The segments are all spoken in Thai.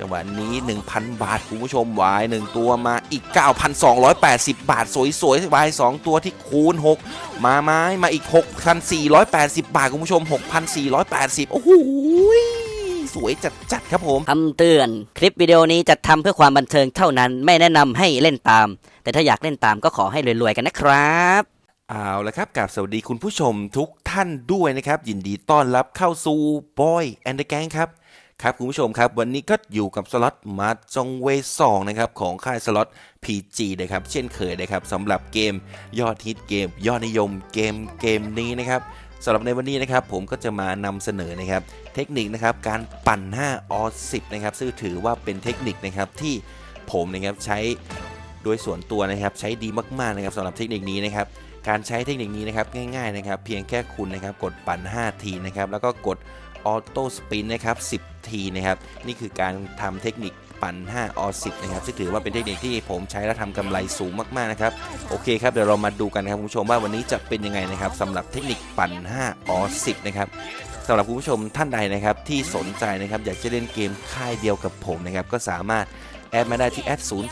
จังหวะนี้ 1,000 บาท คุณผู้ชมวาย 1 ตัวมาอีก 9,280 บาท สวยๆวาย2ตัวที่คูณ 6 มาไม้มาอีก 6,480 บาท คุณผู้ชม 6,480 โอ้โหสวยจัดๆครับผมคำเตือน คลิปวิดีโอนี้จัดทำเพื่อความบันเทิงเท่านั้น ไม่แนะนำให้เล่นตาม แต่ถ้าอยากเล่นตามก็ขอให้รวยๆกันนะครับเอาละครับกับสวัสดีคุณผู้ชมทุกท่านด้วยนะครับ ยินดีต้อนรับเข้าสู่บอยแอนด์แกงครับ ครับคุณผู้ชมครับ วันนี้ก็อยู่กับสล็อตมาจงเวสองนะครับของค่ายสล็อต PG นะครับเช่นเคยนะครับสำหรับเกมยอดฮิตเกม ยอดนิยมเกมเกมนี้นะครับสำหรับในวันนี้นะครับผมก็จะมานำเสนอนะครับเทคนิคนะครับการปั่น 5อ10นะครับซึ่งถือว่าเป็นเทคนิคนะครับที่ผมนะครับใช้โดยส่วนตัวนะครับใช้ดีมากๆนะครับสำหรับเทคนิคนี้นะครับการใช้เทคนิคนี้นะครับง่ายๆนะครับเพียงแค่คุณนะครับกดปั่น 5 ทีนะครับแล้วก็กด ออโต้สปินนะครับ10 ทีนะครับนี่คือการทำเทคนิคปั่น5ออ10นะครับซึ่งถือว่าเป็นเทคนิคที่ผมใช้และทำกำไรสูงมากๆนะครับโอเคครับเดี๋ยวเรามาดูกันนะครับคุณผู้ชมว่าวันนี้จะเป็นยังไงนะครับสำหรับเทคนิคปั่น5ออ10นะครับสำหรับคุณผู้ชมท่านใดนะครับที่สนใจนะครับอยากจะเล่นเกมค่ายเดียวกับผมนะครับก็สามารถ อดมาได้ที่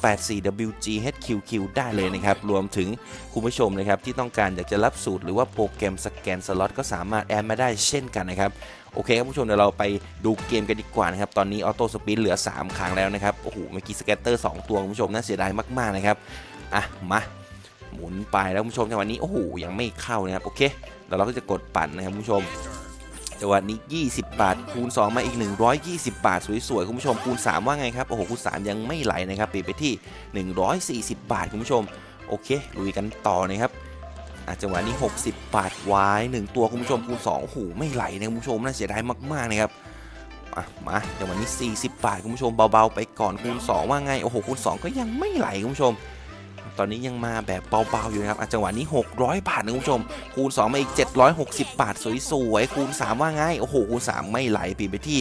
@084wghqq ได้เลยนะครับ รวมถึงคุณผู้ชมนะครับที่ต้องการอยากจะรับสูตรหรือว่าโปรแกรมสแกนสล็อตก็สามารถแอดมาได้เช่นกันนะครับโอเคครับผู้ชมเดี๋ยวเราไปดูเกมกันดีกว่านะครับ ตอนนี้ออโต้สปินเหลือ 3 ครั้งแล้วนะครับ โอ้โห เมื่อกี้สแกตเตอร์ 2 ตัวคุณผู้ชมน่าเสียดายมาก ๆ นะครับ อะ มา หมุนไปแล้วคุณผู้ชมจังหวะนี้ โอ้โห ยังไม่เข้านะครับ โอเคเดี๋ยวเราก็จะกดปั่นนะครับคุณผู้ชม จังหวะนี้ 20 บาท คูณ 2 มาอีก 120 บาท สวยๆ คุณผู้ชม คูณ 3 ว่าไงครับ โอ้โห คูณ 3 ยังไม่ไหลนะครับปิดไปที่ 140 บาท คุณผู้ชม โอเค ลุยกันต่อนะครับอะจังหวะนี้ 60 บาทไวาย1ตัวคุณผู้ชม คูณ 2 โอ้โห ไม่ไหลนะคุณผู้ชม น่าเสียดายมากๆนะครับมาจังหวะนี้ 40 บาท คุณผู้ชม เบาๆ ไปก่อน คูณ 2 ว่าไง โอ้โห คูณ 2 ก็ยังไม่ไหล คุณผู้ชม ตอนนี้ยังมาแบบเบาๆอยู่นะครับจังหวะนี้ 600 บาทนะคุณผู้ชม คูณ 2 มาอีก 760 บาท สวยๆ คูณ 3 ว่าไงโอ้โห คูณ 3 ไม่ไหลปีไปที่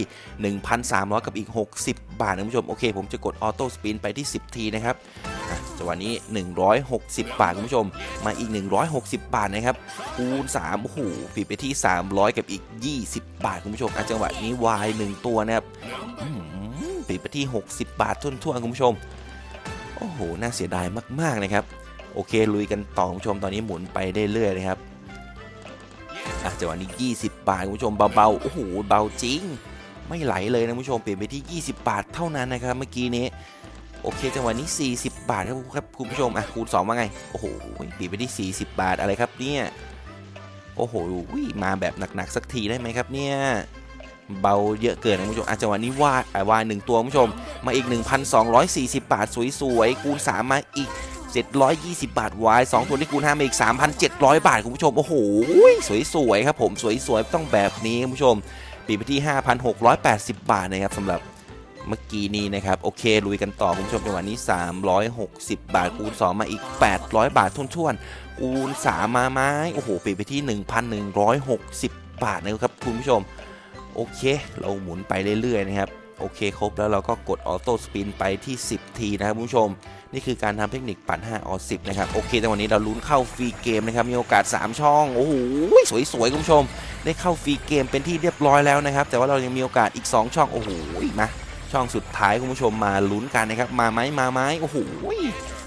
1,300 กับอีก 60 บาทนะคุณผู้ชม โอเค ผมจะกดออโต้สปินไปที่ 10 ทีนะครับจังหวะนี้ 160 บาทคุณผู้ชม มาอีก 160 บาทนะครับ คูณ 3 โอ้โหปีไปที่ 300 กับอีก 20 บาทคุณผู้ชมจังหวะนี้ Y 1ตัวนะครับปีไปที่ 60 บาททุ่นๆคุณผู้ชม โอ้โห น่าเสียดายมาก ๆ นะครับ โอเค ลุยกันต่อคุณผู้ชมตอนนี้หมุนไปเรื่อยๆนะครับอะจังหวะนี้ 20 บาทคุณผู้ชมเบาๆ โอ้โห เบาจริง ไม่ไหลเลยนะคุณผู้ชม เปลี่ยนไปที่ 20 บาทเท่านั้นนะครับ เมื่อกี้นี้ โอเค จังหวะนี้ 40 บาทครับครับคุณผู้ชม อะ คูณ2ว่าไง โอ้โห เปลี่ยนไปที่ 40 บาทอะไรครับเนี่ย โอ้โห มาแบบหนักๆสักทีได้ไหมครับเนี่ย เบาเยอะเกินนะคุณผู้ชมอะจังหวะนี้วาดวายหนึ่งตัวคุณผู้ชม มาอีก 1,240 บาท สวยๆคูณ3มาอีก 720 บาทวาย2ตัวที่คูณ5มาอีก 3,700 บาทคุณผู้ชม โอ้โห สวยๆครับผมสวยๆต้องแบบนี้คุณผู้ชมปีไปที่ 5,680 บาทนะครับสำหรับเมื่อกี้นี้นะครับ โอเค ลุยกันต่อ คุณผู้ชมจังหวะนนี้ 360 บาท คูณ 2 มาอีก 800 บาททุ่นๆคูณ 3 มาไม้ โอ้โหปีไปที่ 1,160 บาทนะครับคุณผู้ชม โอเค เราหมุนไปเรื่อยๆนะครับโอเคครบแล้วเราก็กดออโต้สปินไปที่ 10 ทีนะครับคุณผู้ชม นี่คือการทำเทคนิคปั่น5ออ10 นะครับ โอเคแต่วันนี้เราลุ้นเข้าฟรีเกมนะครับ มีโอกาส 3 ช่อง โอ้โห สวยๆ คุณผู้ชม ได้เข้าฟรีเกมเป็นที่เรียบร้อยแล้วนะครับ แต่ว่าเรายังมีโอกาสอีก 2 ช่อง โอ้โหมาช่องสุดท้ายคุณผู้ชมมาลุ้นกันนะครับ มาไหมมาไหมโอ้โห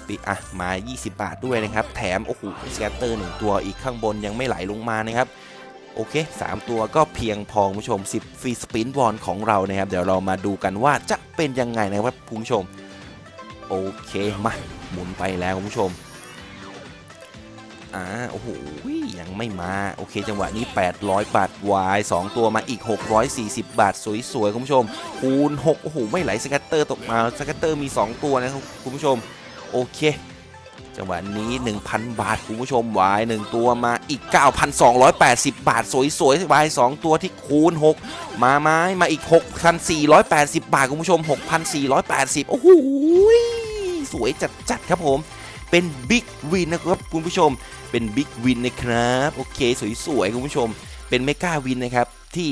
ปีอะมา 20 บาทด้วยนะครับ แถม โอ้โหสแกตเตอร์หนึ่งตัวอีกข้างบนยังไม่ไหลลงมานะครับ โอเค 3 ตัวก็เพียงพอคุณผู้ชม 10 ฟรีสปินบอลของเรานะครับ เดี๋ยวเรามาดูกันว่าจะเป็นยังไงนะครับคุณผู้ชม โอเค มา หมุนไปแล้วคุณผู้ชม อ่า โอ้โห ยังไม่มา โอเค จังหวะนี้ 800 บาทวาย 2 ตัวมาอีก 640 บาท สวยๆ คุณผู้ชม คูณ 6 โอ้โห ไม่ไหลสแกตเตอร์ตกมาสแกตเตอร์มี 2 ตัวนะครับคุณผู้ชม โอเค จังหวะนี้ 1,000 บาท คุณผู้ชมวาย 1 ตัวมาอีก 9,280 บาท สวยๆวาย 2 ตัวที่คูณ 6 มาไม้มาอีก 6,480 บาท คุณผู้ชม 6,480 โอ้โหสวยจัดๆครับผมเป็นบิ๊กวินนะครับคุณผู้ชม เป็นบิ๊กวินนะครับ โอเค สวยๆ คุณผู้ชม เป็นเมกาวินนะครับ ที่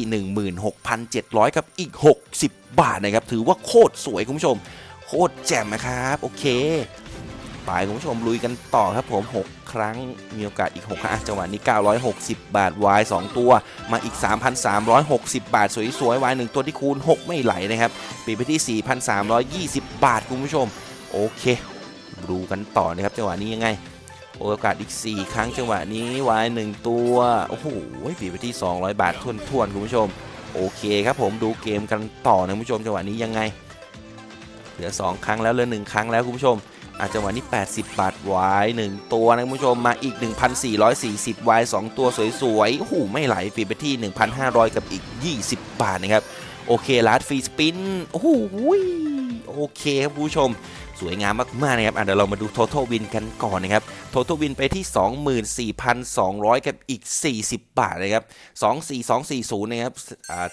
16,700 กับอีก 60 บาทนะครับ ถือว่าโคตรสวยคุณผู้ชม โคตรแจ่มนะครับ โอเค ไปคุณผู้ชมลุยกันต่อครับผม 6 ครั้งมีโอกาสอีก6ครั้งจังหวะนี้ 960 บาท Y 2ตัว มาอีก 3,360 บาท สวยๆ Y 1ตัวที่คูณ 6 ไม่ไหลนะครับปิดไปที่ 4,320 บาทคุณผู้ชม โอเค ดูกันต่อนะครับจังหวะนี้ยังไงโอกาสอีก 4 ครั้งจังหวะนี้ Y 1ตัว โอ้โหปิดไปที่ 200 บาททวนๆคุณผู้ชม โอเคครับผมดูเกมกันต่อนะคุณผู้ชมจังหวะนี้ยังไง เหลือ 2 ครั้งแล้วเหลือ 1 ครั้งแล้วคุณผู้ชม อาจจะวันนี้ 80 บาทวาย 1 ตัวนะคุณผู้ชมมาอีก 1,440วาย 2 ตัวสวยๆหูไม่ไหลปิดไปที่ 1,500 กับอีก 20 บาทนะครับ โอเคลาดฟรีสปินโอ้โหโอเคครับคุณผู้ชม สวยงามมากๆนะครับเดี๋ยวเรามาดูทั้งทวินกันก่อนนะครับ total win ไปที่ 24,200 กับอีก 40 บาทนะครับ 24240 นะครับ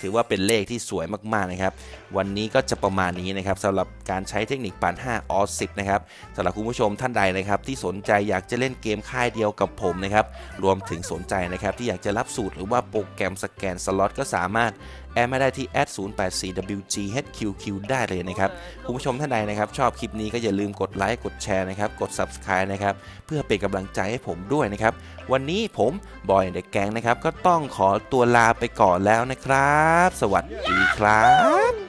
ถือว่าเป็นเลขที่สวยมากๆนะครับ วันนี้ก็จะประมาณนี้นะครับสำหรับการใช้เทคนิคปาน5ออ10นะครับสำหรับคุณผู้ชมท่านใดนะครับ ที่สนใจอยากจะเล่นเกมค่ายเดียวกับผมนะครับ รวมถึงสนใจนะครับที่อยากจะรับสูตรหรือว่าโปรแกรมสแกนสล็อตก็สามารถแอดมาได้ที่ @084wghqq ได้เลยนะครับ คุณผู้ชมท่านใดนะครับ ชอบคลิปนี้ก็อย่าลืมกดไลค์กดแชร์นะครับ กด Subscribe นะครับ เพื่อเป็นกำลังใจให้ผมด้วยนะครับ วันนี้ผมบอยเด็กแกงนะครับ ก็ต้องขอตัวลาไปก่อนแล้วนะครับ สวัสดีครับ